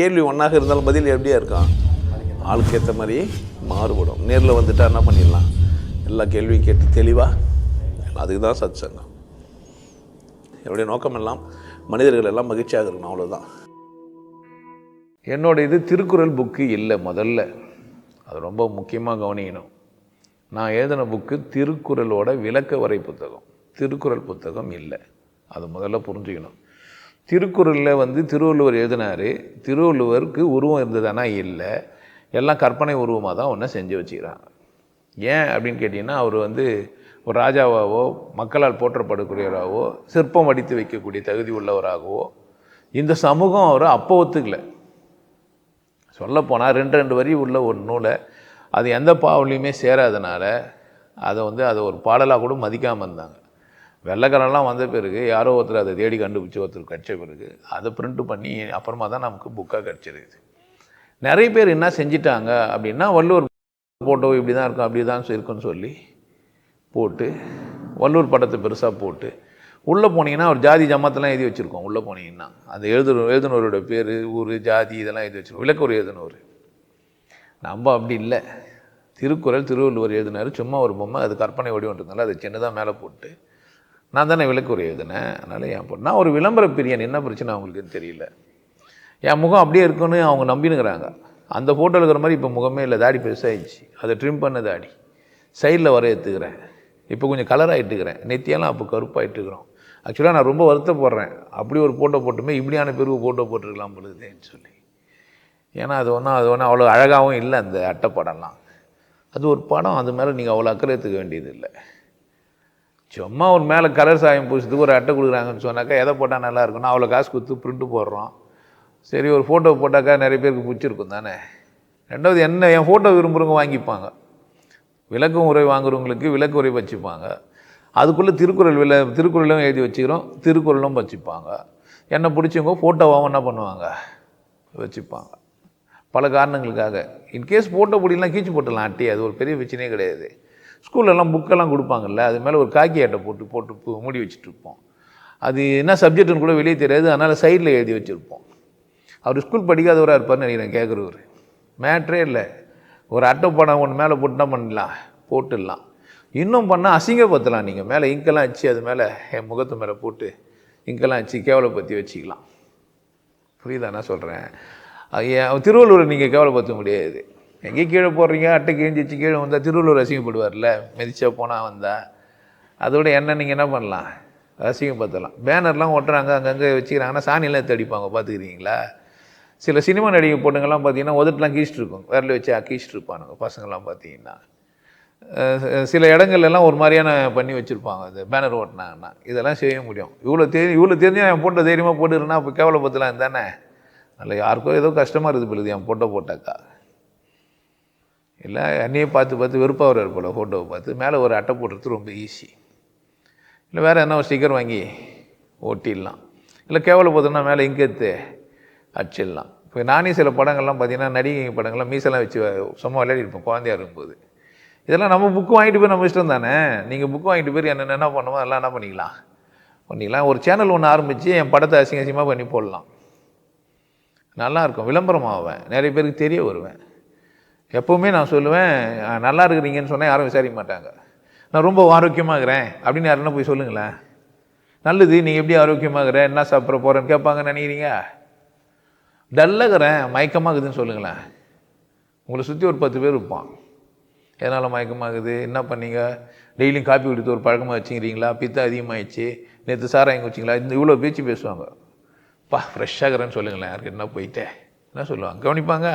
கேள்வி ஒன்றாக இருந்தாலும் பதில் எப்படியா இருக்கான் ஆளுக்கு ஏற்ற மாதிரி மாறுபடும். நேரில் வந்துட்டா என்ன பண்ணிடலாம்? எல்லா கேள்வியும் கேட்டு தெளிவாக அதுக்கு தான் சத் சங்கம் என்னுடைய நோக்கம் எல்லாம் மனிதர்கள் எல்லாம் மகிழ்ச்சியாக இருக்கணும் அவ்வளோதான் என்னோட இது திருக்குறள் புக்கு இல்லை முதல்ல. அது ரொம்ப முக்கியமாக கவனிக்கணும். நான் எழுதின புக்கு திருக்குறளோட விளக்க வரை புத்தகம். திருக்குறள் புத்தகம் இல்லை. அது முதல்ல புரிஞ்சுக்கணும். திருக்குறளில் வந்து திருவள்ளுவர் எழுதினார் திருவள்ளுவருக்கு உருவம் இருந்ததுனா இல்லை. எல்லாம் கற்பனை உருவமாக தான் ஒன்று செஞ்சு வச்சுக்கிறாங்க. ஏன் அப்படின்னு கேட்டிங்கன்னா அவர் வந்து ஒரு ராஜாவாகவோ மக்களால் போற்றப்படக்கூடியவராகவோ சிற்பம் வடித்து வைக்கக்கூடிய தகுதி உள்ளவராகவோ இந்த சமூகம் அவர் அப்போ ஒத்துக்கல. சொல்லப்போனால் ரெண்டு ரெண்டு வரி உள்ள ஒரு நூலை அது எந்த பாவலையுமே சேராதனால அதை வந்து அதை ஒரு பாடலாக கூட மதிக்காமல் இருந்தாங்க. வெள்ளைக்காரெல்லாம் வந்த பிறகு யாரோ ஒருத்தர் அதை தேடி கண்டுபிடிச்சி ஒருத்தர் கிடச்ச பிறகு அதை பிரிண்ட் பண்ணி அப்புறமா தான் நமக்கு புக்காக கிடச்சிருக்குது. நிறைய பேர் என்ன செஞ்சிட்டாங்க அப்படின்னா வள்ளுவர் ஃபோட்டோ இப்படி தான் இருக்கும் அப்படி தான் இருக்குன்னு சொல்லி போட்டு வள்ளுவர் படத்தை பெருசாக போட்டு உள்ளே போனீங்கன்னா ஒரு ஜாதி ஜமாத்தெல்லாம் எழுதி வச்சுருக்கோம் உள்ளே போனீங்கன்னா. அந்த எழுதுன எழுதுனவரோட பேர் ஊர் ஜாதி இதெல்லாம் எழுதி வச்சுருக்கோம். விளக்குவர் எழுதுனவர். நம்ம அப்படி இல்லை. திருக்குறள் திருவள்ளுவர் எழுதினார். சும்மா ஒரு பொம்மை அது கற்பனை வடிவன்றதுனால அது சின்னதாக மேலே போட்டு நான் தானே விளக்குவர் எழுதினேன். அதனால் என் பொண்ணு நான் ஒரு விளம்பர பிரியன். என்ன பிரச்சனை அவங்களுக்குன்னு தெரியல. என் முகம் அப்படியே இருக்குன்னு அவங்க நம்பினுங்கிறாங்க. அந்த ஃபோட்டோவில் இருக்கிற மாதிரி இப்போ முகமே இல்லை. தாடி பெருசாகிடுச்சு அதை ட்ரிம் பண்ண தாடி. சைடில் வர எடுத்துக்கிறேன் இப்போ கொஞ்சம் கலர் ஆகிட்டுக்கிறேன் நெத்தியெல்லாம் அப்போ கருப்பாகிட்டுருக்குறோம் ஆக்சுவலாக நான் ரொம்ப வருத்தப்படுறேன். அப்படி ஒரு ஃபோட்டோ போட்டுமே இப்படியான பெருவு ஃபோட்டோ போட்டிருக்கலாம் பொழுதுன்னு சொல்லி. ஏன்னா அது ஒன்றும் அது ஒன்றும் அவ்வளோ அழகாகவும் இல்லை அந்த அட்டை படம்லாம். அது ஒரு படம். அது மேலே நீங்கள் அவ்வளோ அக்கறை எடுத்துக்க வேண்டியது இல்லை சும்மா ஒரு மேலே கலர் சாயம் பூசத்துக்கு ஒரு அட்டை கொடுக்குறாங்கன்னு சொன்னாக்கா எதை போட்டால் நல்லா இருக்கும்னா அவ்வளோ காசு கொடுத்து பிரிண்ட்டு போடுறோம். சரி ஒரு ஃபோட்டோ போட்டாக்கா நிறைய பேருக்கு பிடிச்சிருக்கும் தானே? ரெண்டாவது என்ன என் ஃபோட்டோ விரும்புகிறவங்க வாங்கிப்பாங்க. விளக்கு உரை வாங்குறவங்களுக்கு விளக்கு உரை வச்சுப்பாங்க. அதுக்குள்ளே திருக்குறள் வில திருக்குறளும் எழுதி வச்சுக்கிறோம் திருக்குறளும் வச்சுப்பாங்க. என்னை பிடிச்சவங்க ஃபோட்டோவாகவும் என்ன பண்ணுவாங்க? வச்சுப்பாங்க. பல காரணங்களுக்காக. இன்கேஸ் ஃபோட்டோ பிடிக்கலாம் கீச்சு போட்டுடலாம் அட்டி. அது ஒரு பெரிய பிரச்சனையே கிடையாது. ஸ்கூல்லலாம் புக்கெல்லாம் கொடுப்பாங்கல்ல அது மேலே ஒரு காக்கி அட்டை போட்டு போட்டு மூடி வச்சுட்ருப்போம் அது என்ன சப்ஜெக்ட்டுன்னு கூட வெளியே தெரியாது அதனால் சைடில் எழுதி வச்சுருப்போம். அவர் ஸ்கூல் படிக்காதவராக இருப்பார்னு நினைக்கிறேன் கேட்குறவர் மேட்ரே இல்லை. ஒரு அட்டை படம் ஒன்று மேலே போட்டு என்ன பண்ணலாம்? போட்டுடலாம். இன்னும் பண்ணால் அசிங்கப்படுத்தலாம் நீங்கள் மேலே இங்கெல்லாம் வச்சு அது மேலே என் முகத்து மேலே போட்டு இங்கெல்லாம் வச்சு கேவலப்படுத்தி வச்சுக்கலாம். புரியுதா நான் சொல்கிறேன் திருவள்ளுவரை நீங்கள் கேவலப்படுத்த முடியாது. எங்கே கீழே போடுறீங்க அட்டை கிழிஞ்சிச்சு கீழே வந்தால் திருவள்ளுவர் அசிங்கப்படுவார்ல மிதிச்சா போனால் வந்தால் அதோட என்ன நீங்கள் என்ன பண்ணலாம்? அசிங்கப்படுத்தலாம் பேனர்லாம் ஒட்டுறாங்க அங்கங்கே வச்சுக்கிறாங்கன்னா சாணியெல்லாம் தடிப்பாங்க பார்த்துக்கிறீங்களா? சில சினிமா நடிகை பொண்ணுங்கள்லாம் பார்த்தீங்கன்னா உதட்டெலாம் கீச்சிட்டு இருக்கும் விரல வச்சு அக்கீஸ்ட் இருப்பானுங்க பசங்கள்லாம் பார்த்தீங்கன்னா. சில இடங்கள்லாம் ஒரு மாதிரியான பண்ணி வச்சுருப்பாங்க அது பேனர் ஓட்டினாங்கன்னா. இதெல்லாம் செய்ய முடியும். இவ்வளோ தெரியும் இவ்வளோ தெரிஞ்சு என் போட்டோ தைரியமாக போட்டுருன்னா அப்போ கேவலப்படுத்தலாம் தானே? அதில் யாருக்கோ ஏதோ கஷ்டமாக இருக்குது பிள்ளைது என் போட்டோ போட்டாக்கா. இல்லை என்னையே பார்த்து பார்த்து வெறுப்பாக வர்றாரு போல் ஃபோட்டோவை பார்த்து. மேலே ஒரு அட்டை போடுறது ரொம்ப ஈஸி இல்லை வேறு என்ன ஒரு ஸ்டிக்கர் வாங்கி ஓட்டிடலாம். இல்லை கேவலப்படுத்தினா மேலே இங்கே எடுத்து அடிச்சிடலாம். இப்போ நானே சில படங்கள்லாம் பார்த்தீங்கன்னா நடிகை படங்கள்லாம் மீசெல்லாம் வச்சு சும்மா விளையாடி இருப்போம் குழந்தையாக இருக்கும்போது. இதெல்லாம் நம்ம புக்கு வாங்கிட்டு போய் நம்ம இஷ்டம் தானே? நீங்கள் புக்கு வாங்கிட்டு போய் என்னென்ன என்ன பண்ணுவோம் அதெல்லாம் என்ன பண்ணிக்கலாம்? பண்ணிக்கலாம். ஒரு சேனல் ஒன்று ஆரம்பித்து என் படத்தை அசிங்க அசிங்கமாக பண்ணி போடலாம். நல்லா இருக்கும். நிறைய பேருக்கு தெரிய வருவேன். எப்போவுமே நான் சொல்லுவேன் நல்லா இருக்கிறீங்கன்னு சொன்னால் யாரும் விசாரிக்க மாட்டாங்க. நான் ரொம்ப ஆரோக்கியமாக இருக்கிறேன் அப்படின்னு யாருன்னா போய் சொல்லுங்களேன். நல்லது நீ எப்படி ஆரோக்கியமாக இருக்கிற என்ன சாப்பிட்ற போகிறேன்னு கேட்பாங்கன்னு நினைக்கிறீங்க? டல்லாகிறேன் மயக்கமாக இருக்குதுன்னு சொல்லுங்களேன். உங்களை சுற்றி ஒரு பத்து பேர் இருப்பான். எதனால் மயக்கமாகுது? என்ன பண்ணீங்க? டெய்லியும் காப்பி குடித்து ஒரு பழக்கமாக வச்சுக்கிறீங்களா? பித்தம் அதிகமாகிடுச்சு நேற்று சாராயம் வச்சிங்களா இந்த இவ்வளோ பேச்சு பேசுவாங்க. பா ஃப்ரெஷ்ஷாகிறேன்னு சொல்லுங்களேன் யாருக்கு என்ன போயிட்டேன் என்ன சொல்லுவாங்க? கவனிப்பாங்க.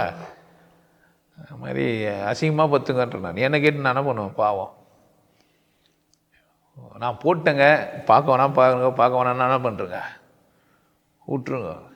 அது மாதிரி அசிங்கமாக பத்துங்கன்றான் என்ன கேட்டு நான் என்ன பண்ணுவேன்? பாவம். நான் போட்டேங்க. பார்க்க வேணாம் பாருங்க பார்க்க வேணாம் என்ன பண்ணுறேங்க விட்ருங்க